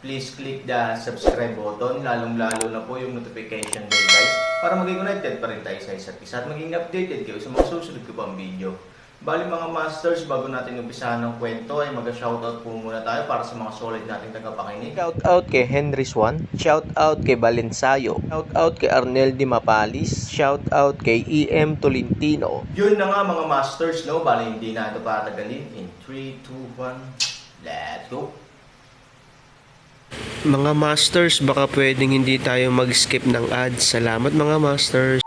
please click the subscribe button, lalong-lalo na po yung notification bell guys, para maging connected pa rin tayo sa isa't isa at maging updated kayo sa mga susunod ko pang video. Bali mga masters, bago natin umpisahan ng kwento ay mag-shoutout po muna tayo para sa mga solid nating tagapakinig. Shout out kay Henry Swan, shout out kay Balensayo, shout out kay Arnel Di Mapalis, shout out kay EM Tolentino. Yun na nga mga masters, no? Bali hindi na ito patagalin. In 3, 2, 1, let's go! Mga masters, baka pwedeng hindi tayo mag-skip ng ads. Salamat mga masters.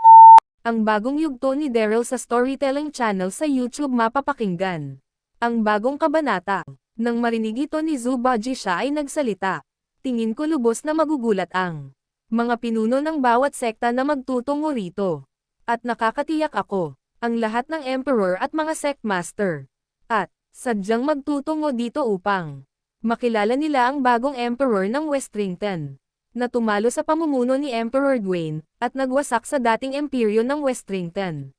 Ang bagong yugto ni Daryl sa Storytelling Channel sa YouTube mapapakinggan. Ang bagong kabanata. Nang marinig ito ni Zubaji siya ay nagsalita. Tingin ko lubos na magugulat ang mga pinuno ng bawat sekta na magtutungo rito. At nakakatiyak ako, ang lahat ng emperor at mga sect master. At, sadyang magtutungo dito upang makilala nila ang bagong emperor ng Westrington na tumalo sa pamumuno ni Emperor Dwayne, at nagwasak sa dating imperyo ng Westrington.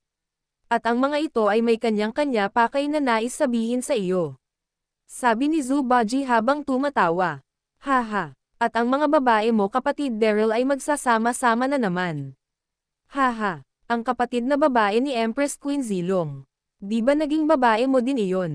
At ang mga ito ay may kanyang-kanya pa kay na nais sabihin sa iyo. Sabi ni Zubaji habang tumatawa. Haha, at ang mga babae mo kapatid Daryl ay magsasama-sama na naman. Haha, ang kapatid na babae ni Empress Queen Zilong. Di ba naging babae mo din iyon?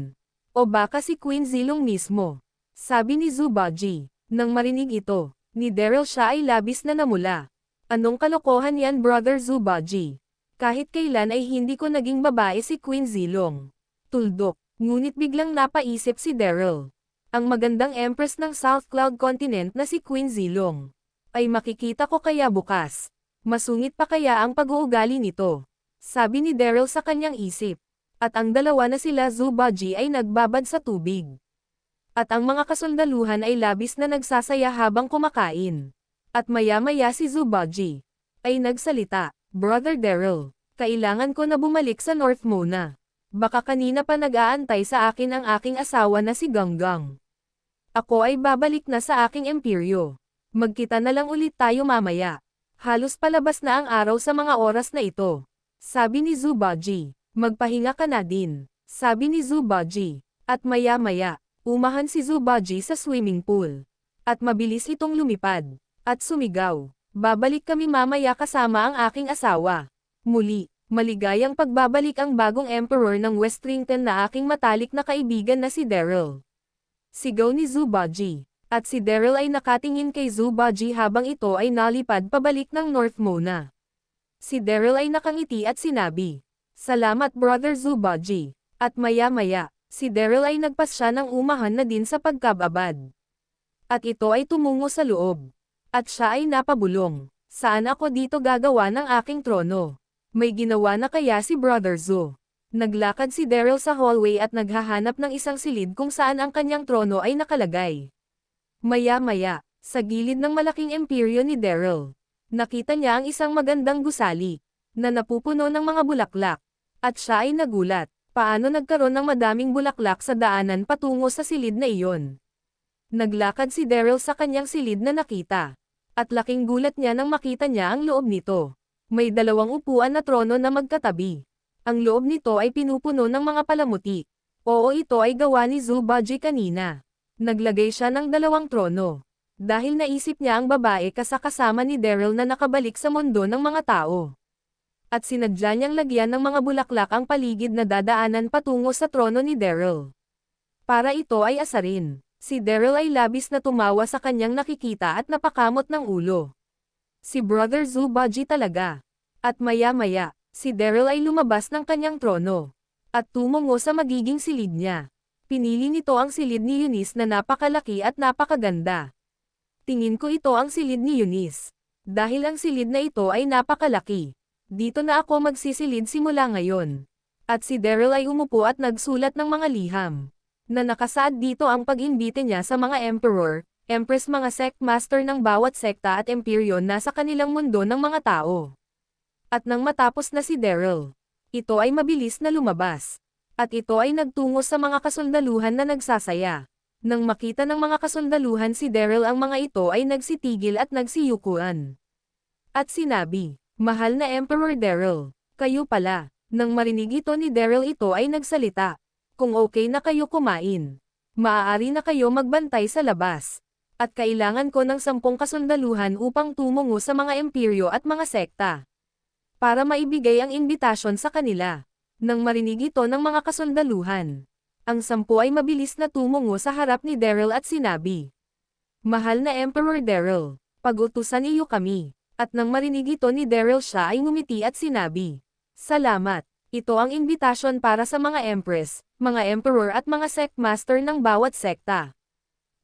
O baka si Queen Zilong mismo? Sabi ni Zubaji, nang marinig ito ni Daryl siya ay labis na namula. Anong kalokohan yan brother Zubaji? Kahit kailan ay hindi ko naging babae si Queen Zilong. Tuldok, ngunit biglang napaisip si Daryl. Ang magandang empress ng South Cloud Continent na si Queen Zilong. Ay makikita ko kaya bukas. Masungit pa kaya ang pag-uugali nito. Sabi ni Daryl sa kanyang isip. At ang dalawa na sila Zubaji ay nagbabad sa tubig at ang mga kasundaluhan ay labis na nagsasaya habang kumakain. At maya-maya si Zubaji ay nagsalita, Brother Daryl, kailangan ko na bumalik sa North muna. Baka kanina pa nag-aantay sa akin ang aking asawa na si Ganggang. Ako ay babalik na sa aking imperyo. Magkita na lang ulit tayo mamaya. Halos palabas na ang araw sa mga oras na ito. Sabi ni Zubaji, magpahinga ka na din. Sabi ni Zubaji, at maya-maya, Umahan si Zubaji sa swimming pool. At mabilis itong lumipad. At sumigaw. Babalik kami mamaya kasama ang aking asawa. Muli, maligayang pagbabalik ang bagong emperor ng Westrington na aking matalik na kaibigan na si Daryl. Sigaw ni Zubaji. At si Daryl ay nakatingin kay Zubaji habang ito ay nalipad pabalik ng North Mona. Si Daryl ay nakangiti at sinabi, Salamat brother Zubaji. At maya-maya, si Daryl ay nagpasya ng umahan na din sa pagkababad. At ito ay tumungo sa loob. At siya ay napabulong. Saan ako dito gagawa ng aking trono? May ginawa na kaya si Brother Zo. Naglakad si Daryl sa hallway at naghahanap ng isang silid kung saan ang kanyang trono ay nakalagay. Maya-maya, sa gilid ng malaking imperyo ni Daryl, nakita niya ang isang magandang gusali, na napupuno ng mga bulaklak. At siya ay nagulat paano nagkaroon ng madaming bulaklak sa daanan patungo sa silid na iyon. Naglakad si Daryl sa kanyang silid na nakita. At laking gulat niya nang makita niya ang loob nito. May dalawang upuan na trono na magkatabi. Ang loob nito ay pinupuno ng mga palamuti. Oo ito ay gawa ni Zubaji kanina. Naglagay siya ng dalawang trono. Dahil naisip niya ang babae kasakasama ni Daryl na nakabalik sa mundo ng mga tao at sinadya niyang lagyan ng mga bulaklak ang paligid na dadaanan patungo sa trono ni Daryl. Para ito ay asarin. Si Daryl ay labis na tumawa sa kanyang nakikita at napakamot ng ulo. Si Brother Zubaji talaga. At maya-maya, si Daryl ay lumabas ng kanyang trono. At tumungo sa magiging silid niya. Pinili nito ang silid ni Eunice na napakalaki at napakaganda. Tingin ko ito ang silid ni Eunice. Dahil ang silid na ito ay napakalaki. Dito na ako magsisilid simula ngayon. At si Daryl ay umupo at nagsulat ng mga liham. Na nakasaad dito ang pag-imbite niya sa mga emperor, Empress mga sect master ng bawat sekta at emperyo nasa kanilang mundo ng mga tao. At nang matapos na si Daryl, ito ay mabilis na lumabas. At ito ay nagtungo sa mga kasundaluhan na nagsasaya. Nang makita ng mga kasundaluhan si Daryl ang mga ito ay nagsitigil at nagsiyukuan. At sinabi, Mahal na Emperor Daryl, kayo pala. Nang marinig ito ni Daryl ito ay nagsalita. Kung okay na kayo kumain, maaari na kayo magbantay sa labas. At kailangan ko ng sampung kasundaluhan upang tumungo sa mga emperyo at mga sekta. Para maibigay ang imbitasyon sa kanila. Nang marinig ito ng mga kasundaluhan, ang sampu ay mabilis na tumungo sa harap ni Daryl at sinabi, Mahal na Emperor Daryl, pag-utusan iyo kami. At nang marinig ito ni Daryl siya ay ngumiti at sinabi, Salamat, ito ang imbitasyon para sa mga empress, mga emperor at mga sect master ng bawat sekta.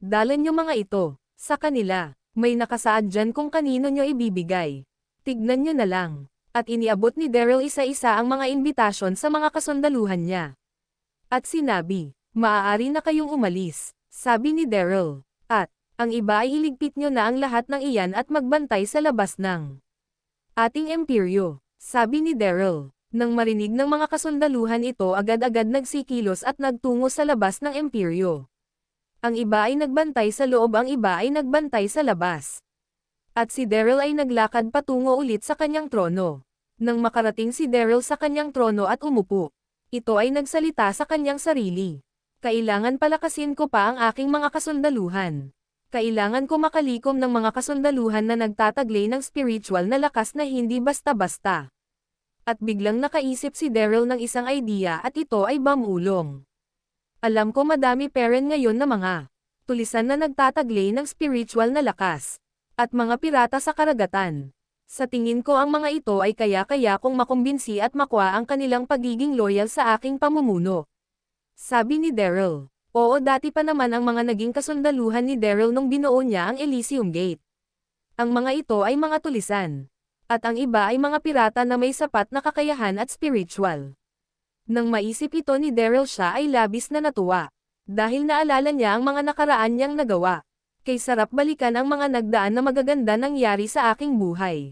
Dalan niyo mga ito, sa kanila, may nakasaad dyan kung kanino nyo ibibigay. Tignan nyo na lang. At iniabot ni Daryl isa-isa ang mga imbitasyon sa mga kasundaluhan niya. At sinabi, maaari na kayong umalis, sabi ni Daryl. Ang iba ay iligpit nyo na ang lahat ng iyan at magbantay sa labas ng ating emperyo, sabi ni Daryl. Nang marinig ng mga kasundaluhan ito agad-agad nagsikilos at nagtungo sa labas ng emperyo. Ang iba ay nagbantay sa loob ang iba ay nagbantay sa labas. At si Daryl ay naglakad patungo ulit sa kanyang trono. Nang makarating si Daryl sa kanyang trono at umupo, ito ay nagsalita sa kanyang sarili. Kailangan palakasin ko pa ang aking mga kasundaluhan. Kailangan ko makalikom ng mga kasundaluhan na nagtataglay ng spiritual na lakas na hindi basta-basta. At biglang nakaisip si Daryl ng isang idea at ito ay bamulong. Alam ko madami peren ngayon na mga tulisan na nagtataglay ng spiritual na lakas. At mga pirata sa karagatan. Sa tingin ko ang mga ito ay kaya-kaya kong makumbinsi at makwa ang kanilang pagiging loyal sa aking pamumuno. Sabi ni Daryl. Oo dati pa naman ang mga naging kasundaluhan ni Daryl nung binuo niya ang Elysium Gate. Ang mga ito ay mga tulisan. At ang iba ay mga pirata na may sapat na kakayahan at spiritual. Nang maisip ito ni Daryl siya ay labis na natuwa. Dahil naalala niya ang mga nakaraan niyang nagawa. Kay sarap balikan ang mga nagdaan na magaganda nangyari sa aking buhay.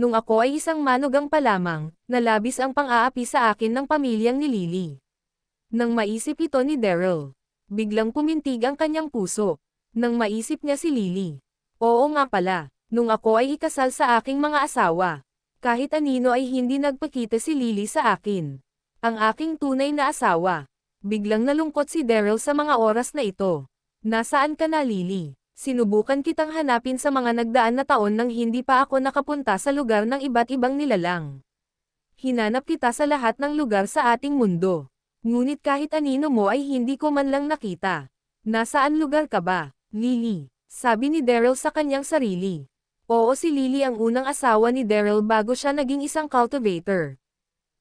Nung ako ay isang manugang pa lamang, nalabis ang pang-aapi sa akin ng pamilyang ni Lily. Nang maisip ito ni Daryl, biglang pumintig ang kanyang puso. Nang maisip niya si Lily. Oo nga pala, nung ako ay ikasal sa aking mga asawa. Kahit anino ay hindi nagpakita si Lily sa akin. Ang aking tunay na asawa. Biglang nalungkot si Daryl sa mga oras na ito. Nasaan ka na Lily? Sinubukan kitang hanapin sa mga nagdaan na taon nang hindi pa ako nakapunta sa lugar ng iba't ibang nilalang. Hinanap kita sa lahat ng lugar sa ating mundo. Ngunit kahit anino mo ay hindi ko man lang nakita. Nasaan lugar ka ba, Lily? Sabi ni Daryl sa kanyang sarili. Oo si Lily ang unang asawa ni Daryl bago siya naging isang cultivator.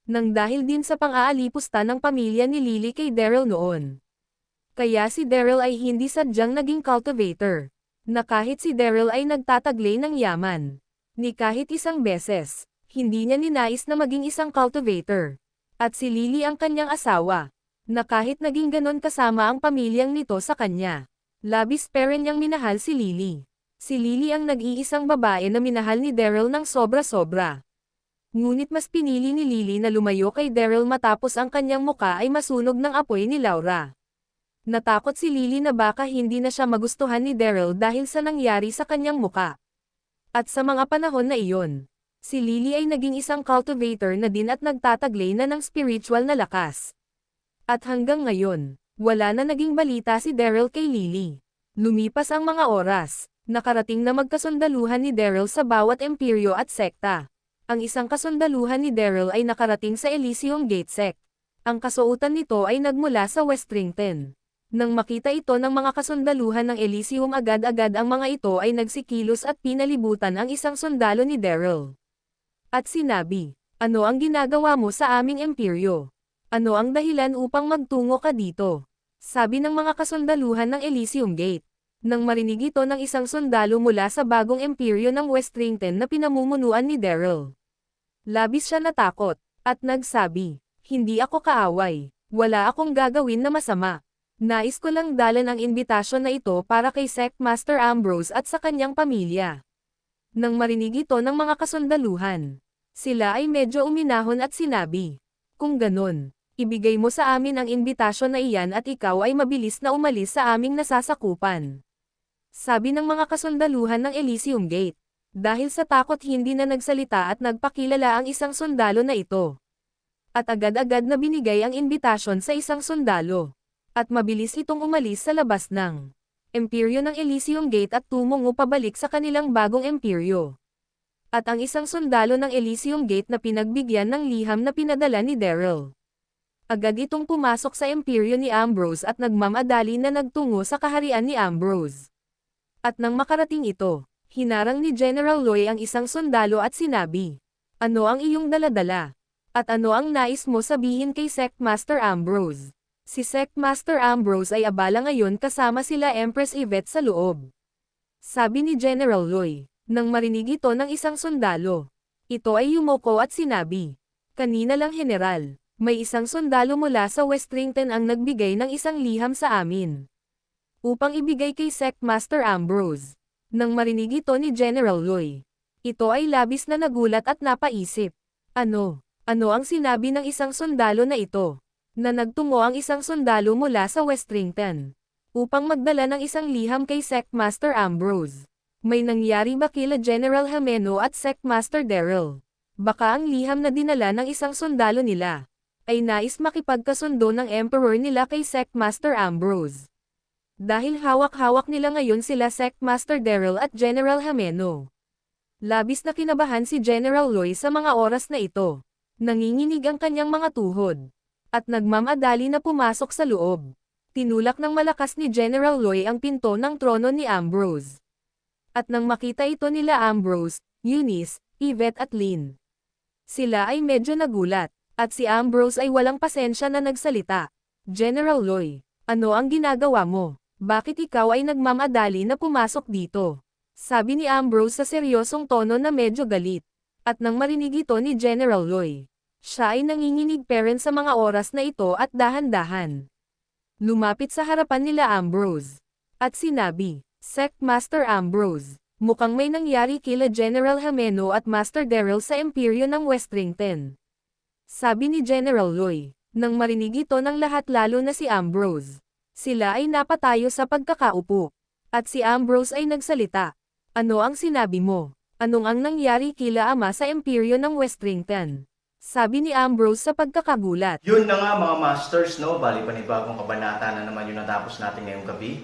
Nang dahil din sa pang-aalipusta ng pamilya ni Lily kay Daryl noon. Kaya si Daryl ay hindi sadyang naging cultivator. Na kahit si Daryl ay nagtataglay ng yaman. Ni kahit isang beses, hindi niya ninais na maging isang cultivator. At si Lily ang kanyang asawa. Na kahit naging ganon kasama ang pamilyang nito sa kanya. Labis pa rin niyang minahal si Lily. Si Lily ang nag-iisang babae na minahal ni Daryl ng sobra-sobra. Ngunit mas pinili ni Lily na lumayo kay Daryl matapos ang kanyang muka ay masunog ng apoy ni Laura. Natakot si Lily na baka hindi na siya magustuhan ni Daryl dahil sa nangyari sa kanyang muka. At sa mga panahon na iyon, si Lily ay naging isang cultivator na din at nagtataglay na ng spiritual na lakas. At hanggang ngayon, wala na naging balita si Daryl kay Lily. Lumipas ang mga oras, nakarating na magkasundaluhan ni Daryl sa bawat emperyo at sekta. Ang isang kasundaluhan ni Daryl ay nakarating sa Elysium Gate Sect. Ang kasuotan nito ay nagmula sa Westrington. Nang makita ito ng mga kasundaluhan ng Elysium agad-agad ang mga ito ay nagsikilos at pinalibutan ang isang sundalo ni Daryl. At sinabi, ano ang ginagawa mo sa aming emperyo? Ano ang dahilan upang magtungo ka dito? Sabi ng mga kasundaluhan ng Elysium Gate. Nang marinig ito ng isang sundalo mula sa bagong emperyo ng Westrington na pinamumunuan ni Daryl. Labis siya natakot, at nagsabi, hindi ako kaaway, wala akong gagawin na masama. Nais ko lang dalan ang imbitasyon na ito para kay Sect Master Ambrose at sa kanyang pamilya. Nang marinig ito ng mga kasundaluhan, sila ay medyo uminahon at sinabi, Kung ganon, ibigay mo sa amin ang imbitasyon na iyan at ikaw ay mabilis na umalis sa aming nasasakupan. Sabi ng mga kasundaluhan ng Elysium Gate. Dahil sa takot hindi na nagsalita at nagpakilala ang isang sundalo na ito. At agad-agad na binigay ang imbitasyon sa isang sundalo. At mabilis itong umalis sa labas ng Imperyo ng Elysium Gate at tumungo pabalik sa kanilang bagong imperyo. At ang isang sundalo ng Elysium Gate na pinagbigyan ng liham na pinadala ni Daryl. Agad itong pumasok sa imperyo ni Ambrose at nagmamadali na nagtungo sa kaharian ni Ambrose. At nang makarating ito, hinarang ni General Loy ang isang sundalo at sinabi, Ano ang iyong daladala? At ano ang nais mo sabihin kay Sect Master Ambrose? Si Sect Master Ambrose ay abala ngayon kasama sila Empress Yvette sa loob. Sabi ni General Loy, nang marinig ito ng isang sundalo. Ito ay yumoko at sinabi, Kanina lang General, may isang sundalo mula sa Westrington ang nagbigay ng isang liham sa amin. Upang ibigay kay Sect Master Ambrose. Nang marinig ito ni General Loy, ito ay labis na nagulat at napaisip. Ano? Ano ang sinabi ng isang sundalo na ito? Na nagtungo ang isang sundalo mula sa Westrington upang magdala ng isang liham kay Sect Master Ambrose. May nangyari ba kila General Hameno at Sect Master Daryl? Baka ang liham na dinala ng isang sundalo nila ay nais makipagkasundo ng Emperor nila kay Sect Master Ambrose. Dahil hawak-hawak nila ngayon sila Sect Master Daryl at General Hameno. Labis na kinabahan si General Loy sa mga oras na ito. Nanginginig ang kanyang mga tuhod. At nagmamadali na pumasok sa loob. Tinulak ng malakas ni General Loy ang pinto ng trono ni Ambrose. At nang makita ito nila Ambrose, Eunice, Yvette at Lynn. Sila ay medyo nagulat, at si Ambrose ay walang pasensya na nagsalita. General Loy, ano ang ginagawa mo? Bakit ikaw ay nagmamadali na pumasok dito? Sabi ni Ambrose sa seryosong tono na medyo galit. At nang marinig ito ni General Loy, siya ay nanginginig parent sa mga oras na ito at dahan-dahan. Lumapit sa harapan nila Ambrose. At sinabi, Sect Master Ambrose, mukhang may nangyari kila General Hameno at Master Daryl sa imperyo ng Westrington. Sabi ni General Loy, nang marinig ito ng lahat lalo na si Ambrose. Sila ay napatayo sa pagkakaupo. At si Ambrose ay nagsalita. Ano ang sinabi mo? Anong ang nangyari kila ama sa imperyo ng Westrington? Sabi ni Ambrose sa pagkakagulat. Yun na nga mga masters, no? Bali panibagong kabanata na naman yung natapos natin ngayong gabi.